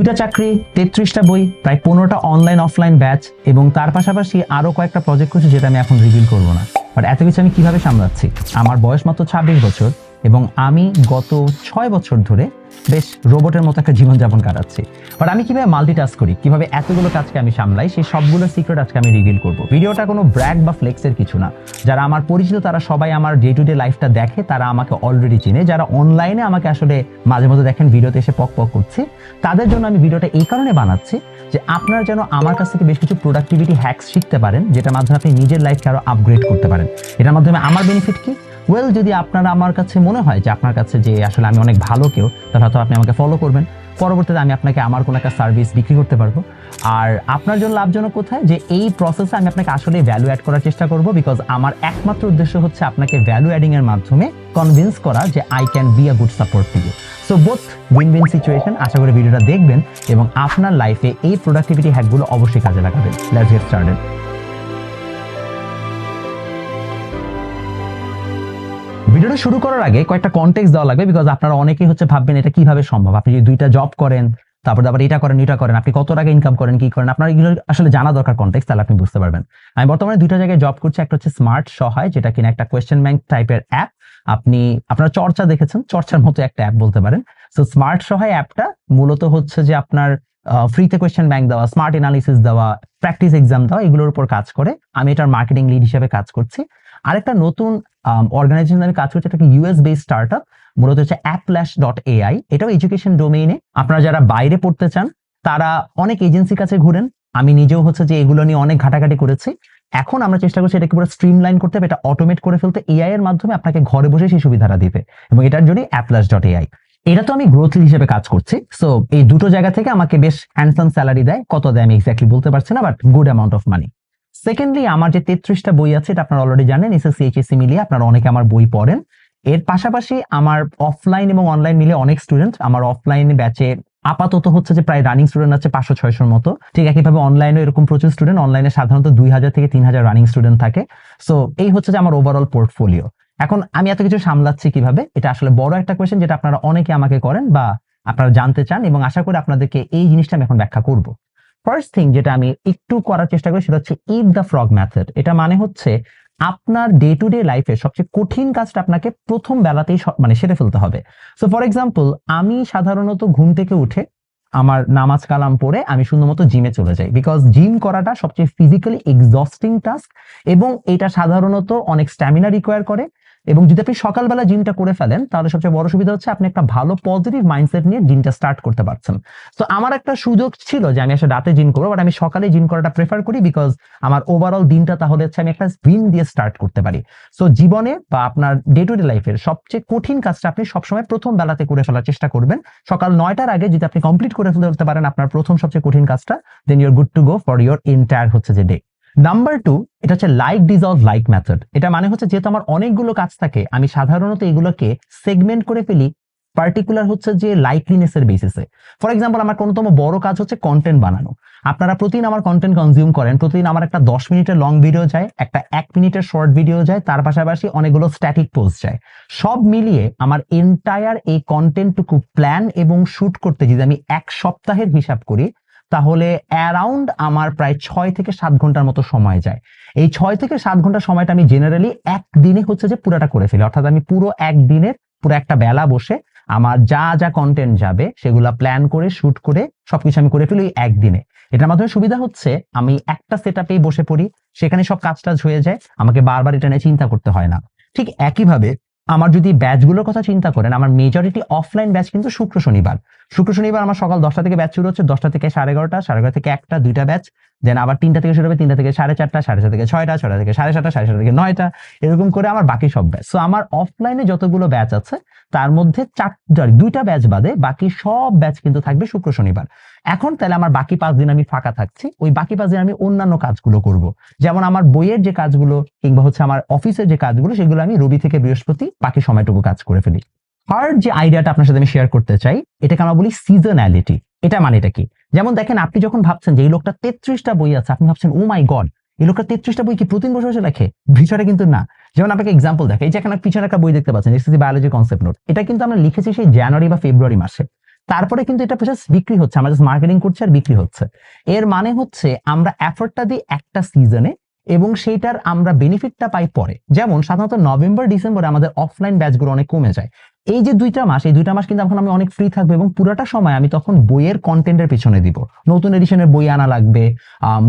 দুইটা চাকরি, তেত্রিশটা বই, প্রায় পনেরোটা অনলাইন অফলাইন ব্যাচ এবং তার পাশাপাশি আরও কয়েকটা প্রজেক্ট করছি যেটা আমি এখন রিভিল করব না। বাট এত কিছু আমি কীভাবে সামলাচ্ছি? আমার বয়স মাত্র ছাব্বিশ বছর। এবং আমি গত ছয় বছর ধরে বেশ রোবটের মতো একটা জীবনযাপন কাটাচ্ছি। বাট আমি কীভাবে মাল্টিটাস্ক করি, কীভাবে এতগুলো কাজকে আমি সামলাই, সেই সবগুলো সিক্রেট আজকে আমি রিভিল করব। ভিডিওটা কোনো ব্র্যাক বা ফ্লেক্সের কিছু না। যারা আমার পরিচিত, তারা সবাই আমার ডে টু ডে লাইফটা দেখে, তারা আমাকে অলরেডি চিনে। যারা অনলাইনে আমাকে আসলে মাঝে মধ্যে দেখেন ভিডিওতে এসে পক পক করছি, তাদের জন্য আমি ভিডিওটা এই কারণে বানাচ্ছি যে আপনারা যেন আমার কাছ থেকে বেশ কিছু প্রোডাক্টিভিটি হ্যাকস শিখতে পারেন, যেটার মাধ্যমে আপনি নিজের লাইফকে আরও আপগ্রেড করতে পারেন। এটার মাধ্যমে আমার বেনিফিট কি? ওয়েল যদি আপনারা, আমার কাছে মনে হয় যে আপনার কাছে যে আসলে আমি অনেক ভালো কেউ, তাহলে হয়তো আপনি আমাকে ফলো করবেন। পরবর্তীতে আমি আপনাকে আমার কোনো একটা সার্ভিস বিক্রি করতে পারব। আর আপনার জন্য লাভজনক কোথায়? যে এই প্রসেসে আমি আপনাকে আসলে ভ্যালু অ্যাড করার চেষ্টা করব বিকজ আমার একমাত্র উদ্দেশ্য হচ্ছে আপনাকে ভ্যালু অ্যাডিং এর মাধ্যমে কনভিন্স করা যে I can be a good support to you so both win win situation আশা করি ভিডিওটা দেখবেন এবং আপনার লাইফে এই প্রোডাক্টিভিটি হ্যাকগুলো অবশ্যই কাজে লাগাবেন। লেটস গেট স্টার্টেড ভিডিওটা শুরু করার আগে কয়েকটা কন্টেক্স দেওয়া লাগবে বিকজ আপনারা অনেকেই হচ্ছে ভাববেন এটা কীভাবে সম্ভব? আপনি যদি দুইটা জব করেন, তারপর আবার এটা করেন এটা করেন, আপনি কত টাকা ইনকাম করেন, কি করেন, আপনার এগুলো আসলে জানা দরকার কন্টেক্স তাহলে আপনি বুঝতে পারবেন। আমি বর্তমানে দুইটা জায়গায় জব করছি, একটা হচ্ছে স্মার্ট সহায়, যেটা কিনা একটা কোয়েশ্চেন ব্যাংক টাইপের অ্যাপ আপনি, আপনারা চর্চা দেখেছেন, চর্চার মতো একটা অ্যাপ বলতে পারেন। সো স্মার্ট সহায় অ্যাপটা মূলত হচ্ছে যে আপনার ফ্রিতে কোয়েশ্চেন ব্যাংক দেওয়া স্মার্ট এনালিসিস দেওয়া প্র্যাকটিস এক্সাম দেওয়া, এগুলোর উপর কাজ করে। আমি এটার মার্কেটিং লিড হিসেবে কাজ করছি। আরেকটা নতুন অর্গানাইজেশন আমি কাজ করছি, এটা ইউএস বেস স্টার্ট আপ মূলত হচ্ছে অ্যাপল্যাশ ডট এআই এটাও এডুকেশন ডোমেইনে আপনারা যারা বাইরে পড়তে চান, তারা অনেক এজেন্সির কাছে ঘুরেন। আমি নিজেও হচ্ছে যে এগুলো নিয়ে অনেক ঘাটাঘাটি করেছি। এখন আমরা চেষ্টা করছি এটাকে পুরো স্ট্রিমলাইন করতে হবে, এটা অটোমেট করে ফেলতে। এআই এর মাধ্যমে আপনাকে ঘরে বসে সেই সুবিধাটা দিবে, এবং এটার জন্য অ্যাপলাস ডট এআই এটা তো আমি গ্রোথ হিসেবে কাজ করছি সো এই দুটো জায়গা থেকে আমাকে বেশ হ্যান্ডসাম স্যালারি দেয়। কত দেয় আমি এক্স্যাক্টলি বলতে পারছি না but good amount of money secondly আমার যে তেত্রিশটা বই আছে, এটা আপনারা অলরেডি জানেন এসএসসি এইচএসসি মিলিয়ে আপনারা অনেকে আমার বই পড়েন। এর পাশাপাশি আমার অফলাইন এবং অনলাইন মিলে অনেক স্টুডেন্ট আমার অফলাইন ব্যাচে আপাতত হচ্ছে যে প্রায় রানিং স্টুডেন্ট আছে পাঁচশো, ছয়শোর মতো। ঠিক একইভাবে অনলাইনে এরকম প্রচুর স্টুডেন্ট অনলাইনে সাধারণত দুই হাজার থেকে তিন হাজার রানিং স্টুডেন্ট থাকে। সো এই হচ্ছে যে আমার ওভারঅল পোর্টফোলিও এখন আমি এত কিছু সামলাচ্ছি কীভাবে? এটা আসলে বড় একটা কোয়েশ্চেন যেটা আপনারা অনেকে আমাকে করেন বা আপনারা জানতে চান এবং আশা করি আপনাদেরকে এই জিনিসটা আমি এখন ব্যাখ্যা করব। ফার্স্ট থিং যেটা আমি একটু করার চেষ্টা করি সেটা হচ্ছে ইফ দ্য ফ্রগ মেথড এটা মানে হচ্ছে আপনার ডে টু ডে লাইফে সবচেয়ে কঠিন কাজটা আপনাকে প্রথম বেলাতেই মানে সেরে ফেলতে হবে। সো ফর এক্সাম্পল আমি সাধারণত ঘুম থেকে উঠে আমার নামাজ কালাম পড়ে আমি শুধুমাত্র জিমে চলে যাই। বিকজ জিম করাটা সবচেয়ে ফিজিক্যালি এক্সস্টিং টাস্ক এবং এটা সাধারণত অনেক স্ট্যামিনা রিকোয়ার করে। এবং যদি আপনি সকালবেলা জিমটা করে ফেলেন, তাহলে সবচেয়ে বড় সুবিধা হচ্ছে আপনি একটা ভালো পজিটিভ মাইন্ডসেট নিয়ে জিমটা স্টার্ট করতে পারছেন। তো আমার একটা সুযোগ ছিল যে আমি আসলে রাতে জিম করব বাট আমি সকালে জিম করাটা প্রেফার করি বিকজ আমার ওভারঅল দিনটা তাহলে হচ্ছে আমি একটা উইন দিয়ে স্টার্ট করতে পারি। সো জীবনে বা আপনার ডে টু ডে লাইফের সবচেয়ে কঠিন কাজটা আপনি সবসময় প্রথম বেলাতে করে ফেলার চেষ্টা করবেন। সকাল নয়টার আগে যদি আপনি কমপ্লিট করে ফেলতে পারেন আপনার প্রথম সবচেয়ে কঠিন কাজটা then your good to go for your entire হচ্ছে যে ডে নাম্বার টু এটা হচ্ছে লাইক ডিজলভ লাইক মেথড এটা মানে হচ্ছে যেহেতু আমার অনেকগুলো কাজ থাকে, আমি সাধারণত এগুলোকে সেগমেন্ট করে ফেলি পার্টিকুলার হচ্ছে যে লাইকলিনেস এর বেসিসে ফর এক্সাম্পল আমার কোনতম বড় কাজ হচ্ছে কন্টেন্ট বানানো। আপনারা প্রতিদিন আমার কন্টেন্ট কনজিউম করেন, প্রতিদিন আমার একটা দশ মিনিটের লং ভিডিও যায়, একটা এক মিনিটের শর্ট ভিডিও যায়, তার পাশাপাশি অনেকগুলো স্ট্যাটিক পোস্ট যায়। সব মিলিয়ে আমার এন্টায়ার এই কন্টেন্টটুকু প্ল্যান এবং শুট করতে যদি আমি এক সপ্তাহের হিসাব করি তাহলে অ্যারাউন্ড আমার প্রায় ছয় থেকে সাত ঘণ্টার মতো সময় যায়। এই ছয় থেকে সাত ঘণ্টা সময়টা আমি জেনারেলি একদিনে হচ্ছে যে পুরোটা করে ফেলি। অর্থাৎ আমি পুরো একদিনের পুরো একটা বেলা বসে আমার যা যা কন্টেন্ট যাবে সেগুলা প্ল্যান করে শুট করে সবকিছু আমি করে ফেলি একদিনে। এটার মাধ্যমে সুবিধা হচ্ছে আমি একটা সেট বসে পড়ি, সেখানে সব কাজ টাজ হয়ে যায়, আমাকে বারবার এটা নিয়ে চিন্তা করতে হয় না। ঠিক একইভাবে আমার যদি ব্যাচগুলোর কথা চিন্তা করেন, আমার মেজরিটি অফলাইন ব্যাচ কিন্তু শুক্র শনিবার। শুক্র শনিবার আমার সকাল দশটা থেকে ব্যাচ শুরু হচ্ছে, দশটা থেকে সাড়ে এগারোটা, সাড়ে এগারো থেকে একটা, দুইটা ব্যাচ দেন আবার তিনটা থেকে শুরু হবে, তিনটা থেকে সাড়ে চারটা সাড়ে চারটা থেকে ছয়টা ছয়টা থেকে সাড়ে সাতটা, সাড়ে থেকে নয়টা, এরকম করে আমার বাকি সব ব্যাচ সো আমার অফলাইনে যতগুলো ব্যাচ আছে, তার মধ্যে চারটা, দুইটা ব্যাচ বাদে বাকি সব ব্যাচ কিন্তু থাকবে শুক্র শনিবার। এখন তাহলে আমার বাকি পাঁচ দিন আমি ফাঁকা থাকছি। ওই বাকি পাঁচ দিন আমি অন্যান্য কাজগুলো করব। যেমন আমার বইয়ের যে কাজগুলো কিংবা হচ্ছে আমার অফিসের যে কাজগুলো, সেগুলো আমি রবি থেকে বৃহস্পতি বাকি সময়টুকু কাজ করে ফেলি। থার্ড যে আইডিয়াটা আপনার সাথে আমি শেয়ার করতে চাই, এটাকে আমরা বলি সিজনালিটি এটা মানেটা কি? যেমন দেখেন, আপনি যখন ভাবছেন যে এই লোকটা তেত্রিশটা বই আছে, আপনি ভাবছেন ও মাই গড এই লোকটা তেত্রিশটা বই কি প্রতিদিন বসে বসে লেখে? বিষয়টা কিন্তু না। যেমন আপনাকে এক্সাম্পল দেখে এই যে এখানে পিছনে একটা বই দেখতে পাচ্ছেন বায়োলজি কনসেপ্ট নোট এটা কিন্তু আমরা লিখেছি সেই জানুয়ারি বা ফেব্রুয়ারি মাসে। তারপরে কিন্তু এটা জাস্ট বিক্রি হচ্ছে, আমরা জাস্ট মার্কেটিং করছি আর বিক্রি হচ্ছে। এর মানে হচ্ছে আমরা এফোর্টটা দিই একটা সিজনে এবং সেইটার আমরা বেনিফিটটা পাই পরে। যেমন সাধারণত নভেম্বর, ডিসেম্বরে আমাদের অফলাইন ব্যাচগুলো অনেক কমে যায়। এই যে দুইটা মাস, এই দুইটা মাস কিন্তু এখন আমি অনেক ফ্রি থাকব এবং পুরোটা সময় আমি তখন বইয়ের কন্টেন্টের পিছনে দিব। নতুন এডিশনের বই আনা লাগবে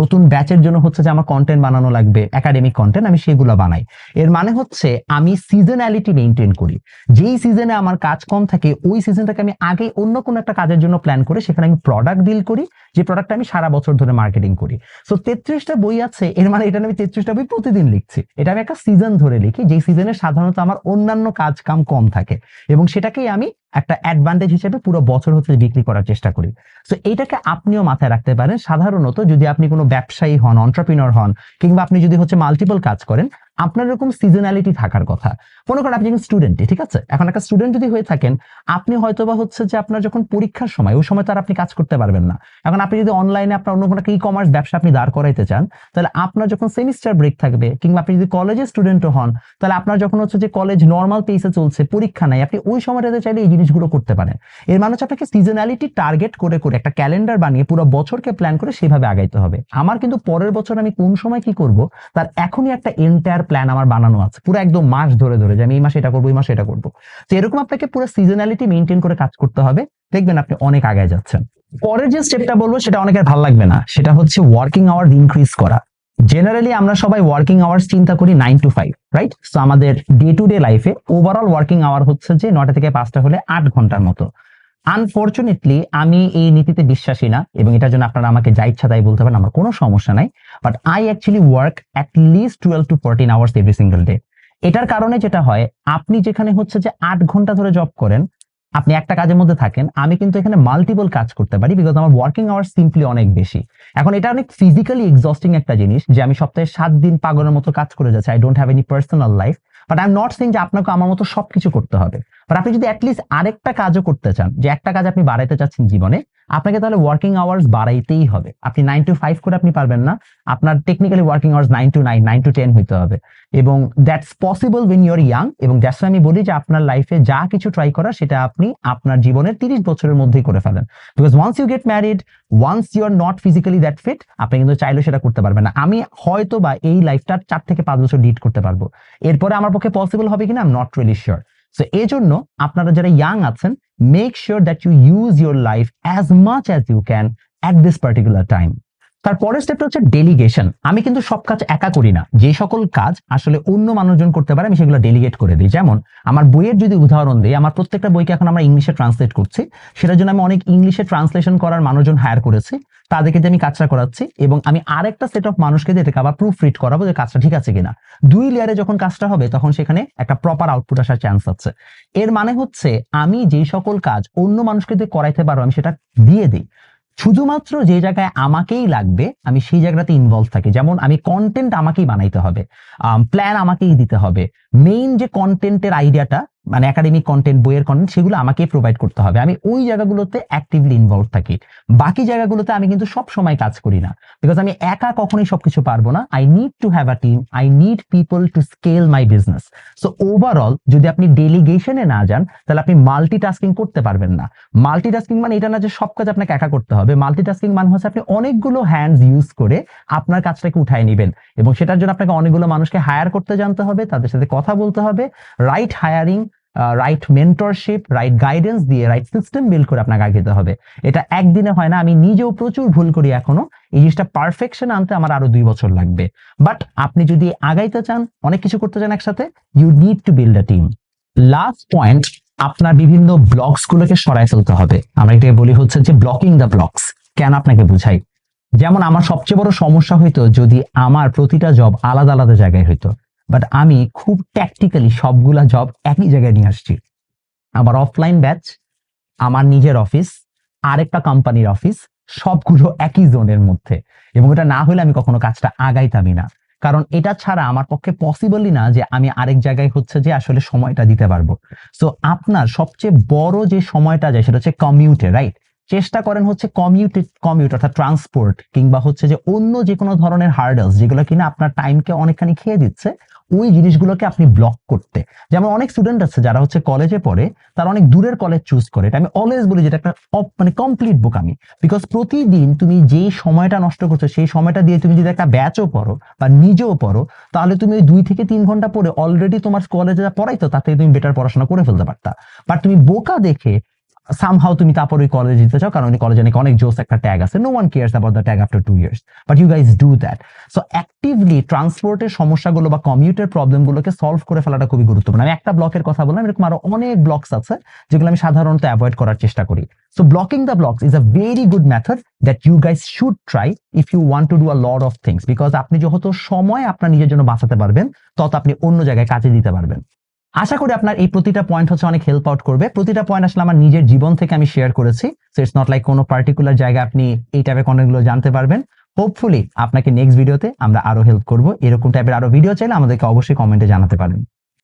নতুন ব্যাচের জন্য হচ্ছে যে আমার কন্টেন্ট বানানো লাগবে একাডেমিক কন্টেন্ট আমি সেগুলো বানাই। এর মানে হচ্ছে আমি সিজনালিটি মেনটেন করি। যেই সিজনে আমার কাজ কম থাকে, ওই সিজনটাকে আমি আগে অন্য কোনো একটা কাজের জন্য প্ল্যান করে সেখানে আমি প্রোডাক্ট ডিল করি, যে প্রোডাক্টটা আমি সারা বছর ধরে মার্কেটিং করি। সো তেত্রিশটা বই আছে, এর মানে এটা আমি তেত্রিশটা বই প্রতিদিন লিখছি। এটা আমি একটা সিজন ধরে লিখি, যেই সিজনে সাধারণত আমার অন্যান্য কাজ কাম কম থাকে। এবং সেটাকেই আমি একটা অ্যাডভান্টেজ হিসেবে পুরো বছর হচ্ছে বিক্রি করার চেষ্টা করি। সো এইটাকে আপনিও মাথায় রাখতে পারেন। সাধারণত যদি আপনি কোনো ব্যবসায়ী হন অন্টারপ্রিনর হন, কিংবা আপনি যদি হচ্ছে মাল্টিপল কাজ করেন, আপনার এরকম সিজনালিটি থাকার কথা। মনে করেন আপনি স্টুডেন্ট ঠিক আছে? এখন একটা স্টুডেন্ট যদি হয়ে থাকেন, আপনি হয়তো বা হচ্ছে যে আপনার যখন পরীক্ষার সময়, ওই সময় তো আর আপনি কাজ করতে পারবেন না। এখন আপনি যদি অনলাইনে আপনার অন্য কোনো ই কমার্স ব্যবসা আপনি দাঁড় করাইতে চান, তাহলে আপনার যখন সেমিস্টার ব্রেক থাকবে, কিংবা আপনি যদি কলেজের স্টুডেন্টও হন, তাহলে আপনার যখন হচ্ছে যে কলেজ নর্মাল পেসে চলছে, পরীক্ষা নাই, আপনি ওই সময়টাতে চাইলে এই জিনিসগুলো করতে পারেন এর মানে হচ্ছে আপনাকে সিজনালিটি টার্গেট করে করে একটা ক্যালেন্ডার বানিয়ে পুরো বছরকে প্ল্যান করে সেভাবে আগাইতে হবে। আমার কিন্তু পরের বছর আমি কোন সময় কি করব, তার এখনই একটা এন্টায়ার প্ল্যান আমার বানানো আছে। পুরো একদম মাস ধরে ধরে যে আমি এই মাসে এটা করব, এই মাসে এটা করব। তো এরকম আপনাকে পুরো সিজনালিটি মেনটেন করে কাজ করতে হবে। দেখবেন আপনি অনেক আগায় যাচ্ছেন। পরের যে স্টেপটা বলব, সেটা অনেকের ভালো লাগবে না। সেটা হচ্ছে ওয়ার্কিং আওয়ার ইনক্রিজ করা। জেনারেলি আমরা সবাই ওয়ার্কিং আওয়ার্স চিন্তা করি nine to five right so আমাদের ডে টু ডে লাইফে ওভারঅল ওয়ার্কিং আওয়ার হচ্ছে যে নটা থেকে পাঁচটা হলে আট ঘণ্টার মতো। আনফর্চুনেটলি আমি এই নীতিতে বিশ্বাসী না এবং এটার জন্য আপনারা আমাকে যা ইচ্ছা তাই বলতে পারেন, আমার কোনো সমস্যা নাই। But I actually work at least twelve to fourteen hours every single day এটার কারণে যেটা হয়, আপনি যেখানে হচ্ছে যে আট ঘণ্টা ধরে জব করেন আপনি একটা কাজের মধ্যে থাকেন, আমি কিন্তু এখানে মাল্টিপল কাজ করতে পারি বিকজ আমার ওয়ার্কিং আওয়ার সিম্পলি অনেক বেশি। এখন এটা অনেক ফিজিক্যালি এক্সস্টিং একটা জিনিস যে আমি সপ্তাহে সাত দিন পাগলের মতো কাজ করে যাচ্ছি I don't have any personal life but I am not saying যে আপনাকে আমার মতো সবকিছু করতে হবে। বাট আপনি যদি অ্যাটলিস্ট আরেকটা কাজও করতে চান, যে একটা কাজ আপনি বাড়াইতে চাচ্ছেন জীবনে আপনাকে তাহলে ওয়ার্কিং আওয়ার্স বাড়াইতেই হবে। আপনি নাইন টু ফাইভ করে আপনি পারবেন না। আপনার technically working hours nine to nine nine to ten হইতে হবে। এবং that's possible when you're young এবং দ্যাটস আমি বলি যে আপনার লাইফে যা কিছু ট্রাই করা সেটা আপনি আপনার জীবনের তিরিশ বছরের মধ্যেই করে ফেলেন। Because once you get married once you are not physically that fit আপনি কিন্তু চাইলেও সেটা করতে পারবেন না। আমি হয়তো বা এই লাইফটার চার থেকে পাঁচ বছর লিড করতে পারব। এরপরে আমার পক্ষে পসিবল হবে কিনা? I am not really sure so এই জন্য আপনারা যারা ইয়াং আছেন make sure that you use your life as much as you can at this particular time তার পরের স্টেপটা হচ্ছে ডেলিগেশন আমি কিন্তু সব কাজ একা করি না। যে সকল কাজ আসলে অন্য মানুষজন করতে পারে, আমি সেগুলো ডেলিগেট করে দিই। যেমন, আমার বইয়ের যদি উদাহরণ দিই, আমার প্রত্যেকটা বইকে এখন আমরা ইংলিশে ট্রান্সলেট করছি। সেটার জন্য আমি অনেক ইংলিশে ট্রান্সলেশন করার মানুষজন হায়ার করেছি। তাদেরকে যে আমি কাজটা করাচ্ছি এবং আমি আরেকটা সেট অফ মানুষকে দিয়ে এটাকে আবার প্রুফ রিড করাবো যে কাজটা ঠিক আছে কিনা। দুই লেয়ারে যখন কাজটা হবে, তখন সেখানে একটা প্রপার আউটপুট আসার চান্স আছে। এর মানে হচ্ছে, আমি যেই সকল কাজ অন্য মানুষকে দিয়ে করাইতে পারব আমি সেটা দিয়ে দিই। শুধুমাত্র যে জায়গায় আমাকেই লাগবে, আমি সেই জায়গাতে ইনভলভ থাকি। যেমন আমি কন্টেন্ট আমাকেই বানাইতে হবে প্ল্যান আমাকেই দিতে হবে। মেইন যে কন্টেন্টের আইডিয়াটা মানে একাডেমিক কন্টেন্ট বইয়ের কন্টেন্ট সেগুলো আমাকে প্রোভাইড করতে হবে। আমি ওই জায়গাগুলোতে অ্যাক্টিভলি ইনভলভ থাকি। বাকি জায়গাগুলোতে আমি কিন্তু সব সময় কাজ করি না। বিকজ আমি একা কখনোই সবকিছু পারব না। I need to have a team I need people to scale my business so overall যদি আপনি ডেলিগেশনে না যান, তাহলে আপনি মাল্টিটাস্কিং করতে পারবেন না। মাল্টিটাস্কিং মানে এটা না যে সব কাজ আপনাকে একা করতে হবে। মাল্টিটাস্কিং মানে হচ্ছে আপনি অনেকগুলো হ্যান্ডস ইউজ করে আপনার কাজটাকে উঠায় নেবেন। এবং সেটার জন্য আপনাকে অনেকগুলো মানুষকে হায়ার করতে জানতে হবে, তাদের সাথে কথা বলতে হবে। Right hiring right mentorship right guidance দিয়ে রাইট সিস্টেম বিল্ড করে আপনাকে আগে যেতে হবে। এটা একদিনে হয় না, আমি নিজেও প্রচুর ভুল করি এখনও। এই জিনিসটা পারফেকশন আনতে আমার আরও দুই বছর লাগবে। বাট আপনি যদি আগাইতে চান, অনেক কিছু করতে চান একসাথে you need to build a team last point আপনার বিভিন্ন ব্লগস গুলোকে সরাই ফেলতে হবে। আমরা এটাকে বলি হচ্ছে যে ব্লকিং দ্য ব্লগস কেন আপনাকে বুঝাই? যেমন আমার সবচেয়ে বড় সমস্যা হইতো যদি আমার প্রতিটা জব আলাদা আলাদা জায়গায় হইতো। বাট আমি খুব ট্যাকটিক্যালি সবগুলা জব একই জায়গায় নিয়ে আসছি। আমার অফলাইন ব্যাচ আমার নিজের অফিস আরেকটা কোম্পানির অফিস সবগুলো একই জোনের মধ্যে। এবং এটা না হলে আমি কখনো কাজটা আগাইতামই না। কারণ এটা ছাড়া আমার পক্ষে পসিবলই না যে আমি আরেক জায়গায় হচ্ছে যে আসলে সময়টা দিতে পারব। সো আপনার সবচেয়ে বড় যে সময়টা যায় সেটা হচ্ছে কমিউটে রাইট চেষ্টা করেন হচ্ছে কমিউট কমিউট অর্থাৎ ট্রান্সপোর্ট কিংবা হচ্ছে যে অন্য যে কোনো ধরনের হার্ডলস যেগুলো কিনা আপনার টাইমকে অনেকখানি খেয়ে দিচ্ছে, ওই জিনিসগুলোকে আপনি ব্লক করতে। যেমন অনেক স্টুডেন্ট আছে যারা হচ্ছে কলেজে পড়ে, তারা অনেক দূরের কলেজ চুজ করে। এটা আমি অলওয়েজ বলি যেটা একটা মানে কমপ্লিট বুক আমি। বিকজ প্রতিদিন তুমি যেই সময়টা নষ্ট করছ, সেই সময়টা দিয়ে তুমি যদি একটা ব্যাচও পড়ো বা নিজেও পড়ো, তাহলে তুমি ওই দুই থেকে তিন ঘণ্টা পড়ে অলরেডি তোমার কলেজে যা পড়াইতো তাতে তুমি বেটার পড়াশোনা করে ফেলতে পারতা। বাট তুমি বোকা দেখে সামহাও তুমি তারপর ওই কলেজে যেতে চাও, কারণ ওই কলেজে নাকি অনেক জোস একটা ট্যাগ আছে। No one cares about the tag after two years but you guys do that so actively ট্রান্সপোর্টের সমস্যাগুলো বা কমিউটের প্রবলেমগুলোকে সলভ করে ফেলাটা খুবই গুরুত্বপূর্ণ। আমি একটা ব্লকের কথা বললাম, এরকম আরও অনেক ব্লকস আছে, যেগুলো আমি সাধারণত অ্যাভয়েড করার চেষ্টা করি। So blocking the blocks is a very good method that you guys should try if you want to do a lot of things because আপনি যত সময় আপনার নিজের জন্য বাঁচাতে পারবেন, তত আপনি অন্য জায়গায় কাজে দিতে পারবেন। আশা করি আপনার এই প্রতিটা পয়েন্ট হচ্ছে অনেক হেল্প আউট করবে। প্রতিটা পয়েন্ট আসলে আমার নিজের জীবন থেকে আমি শেয়ার করেছি। সো ইটস নট লাইক কোনো পার্টিকুলার জায়গায় আপনি এই টাইপের কন্টেন্টগুলো জানতে পারবেন। হোপফুলি আপনাকে নেক্সট ভিডিওতে আমরা আরও হেল্প করব। এরকম টাইপের আরও ভিডিও চাইলে আমাদেরকে অবশ্যই কমেন্টে জানাতে পারেন।